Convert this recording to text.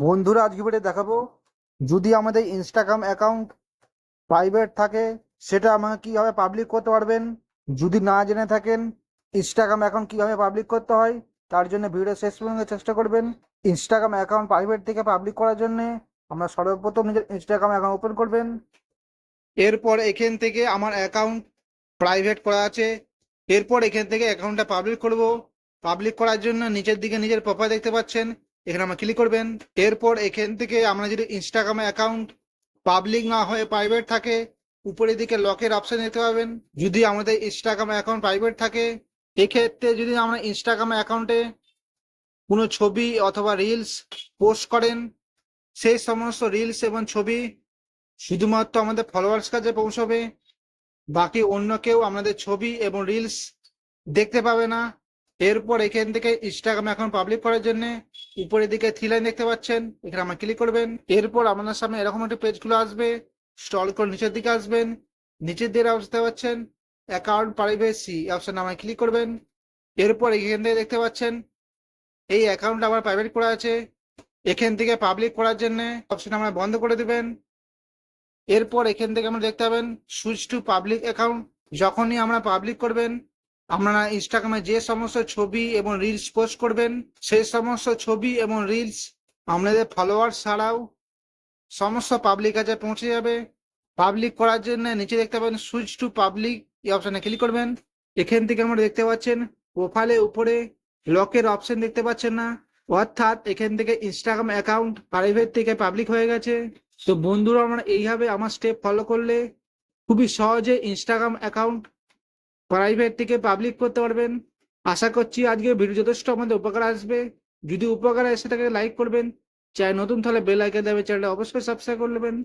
বন্ধুরা আজকে ভিডিও দেখাবো, যদি আমাদের ইনস্টাগ্রাম অ্যাকাউন্ট প্রাইভেট থাকে, সেটা আমাকে কীভাবে পাবলিক করতে পারবেন? যদি না জেনে থাকেন ইনস্টাগ্রাম অ্যাকাউন্ট কীভাবে পাবলিক করতে হয়, তার জন্য ভিডিও শেষ পর্যন্ত চেষ্টা করবেন। ইনস্টাগ্রাম অ্যাকাউন্ট প্রাইভেট থেকে পাবলিক করার জন্যে আমরা সর্বপ্রথম নিজের ইনস্টাগ্রাম অ্যাকাউন্ট ওপেন করবেন। এরপর এখান থেকে আমার অ্যাকাউন্ট প্রাইভেট করা আছে। এরপর এখান থেকে অ্যাকাউন্টটা পাবলিক করব। পাবলিক করার জন্য নিচের দিকে নিজের প্রোফাইল দেখতে পাচ্ছেন। এখানে আমরা ক্লিক করবেন। এরপর এখান থেকে আমরা যদি ইনস্টাগ্রামে অ্যাকাউন্ট পাবলিক না হয়ে প্রাইভেট থাকে, উপরের দিকে লকের অপশন দেখতে পাবেন যদি আমাদের ইনস্টাগ্রাম অ্যাকাউন্ট প্রাইভেট থাকে, এক্ষেত্রে যদি আমরা ইনস্টাগ্রাম অ্যাকাউন্টে কোনো ছবি অথবা রিলস পোস্ট করেন, সেই সমস্ত রিলস এবং ছবি শুধুমাত্র আমাদের ফলোয়ার্স কাছে পৌঁছবে। বাকি অন্য কেউ আমাদের ছবি এবং রিলস দেখতে পাবে না। এরপর এখান থেকে ইনস্টাগ্রাম এখন পাবলিক করার জন্য উপরের দিকে থ্রি লাইন দেখতে পাচ্ছেন। এখানে আমার ক্লিক করবেন। এরপর আপনার সামনে এরকম একটা পেজগুলো আসবে। স্টল করে নিচের দিকে আসবেন। নিচের দিকে অবস্থা পাচ্ছেন অ্যাকাউন্ট প্রাইভেসি অপশন আমায় ক্লিক করবেন। এরপর এখান থেকে দেখতে পাচ্ছেন এই অ্যাকাউন্ট আমার প্রাইভেট করা আছে। এখান থেকে পাবলিক করার জন্য অপশন আমরা বন্ধ করে দিবেন। এরপর এখান থেকে আমরা দেখতে পাবেন সুইচ টু পাবলিক অ্যাকাউন্ট যখনই আমরা পাবলিক করবেন আপনারা ইনস্টাগ্রামে যে সমস্ত ছবি এবং রিলস পোস্ট করবেন, সেই সমস্ত ছবি এবং রিলস আপনাদের ফলোয়ার ছাড়াও সমস্ত পাবলিক কাছে পৌঁছে যাবে। পাবলিক করার জন্য নিচে দেখতে পাবেন সুইচ টু পাবলিক এই অপশানে ক্লিক করবেন। এখান থেকে আমরা দেখতে পাচ্ছেন প্রোফাইলে উপরে লকের অপশন দেখতে পাচ্ছেন না। অর্থাৎ এখান থেকে ইনস্টাগ্রাম অ্যাকাউন্ট প্রাইভেট থেকে পাবলিক হয়ে গেছে। তো বন্ধুরা, আমরা এইভাবে আমার স্টেপ ফলো করলে খুবই সহজে ইনস্টাগ্রাম অ্যাকাউন্ট প্রাইভেট থেকে পাবলিক করতে পারবেন। আশা করছি আজকের ভিডিও যথেষ্ট আমাদের উপকার আসবে। যদি উপকার এসে থাকে লাইক করবেন। চাই নতুন তাহলে বেল আইকন দেবে চ্যানেলটা অবশ্যই সাবস্ক্রাইব করে নেবেন।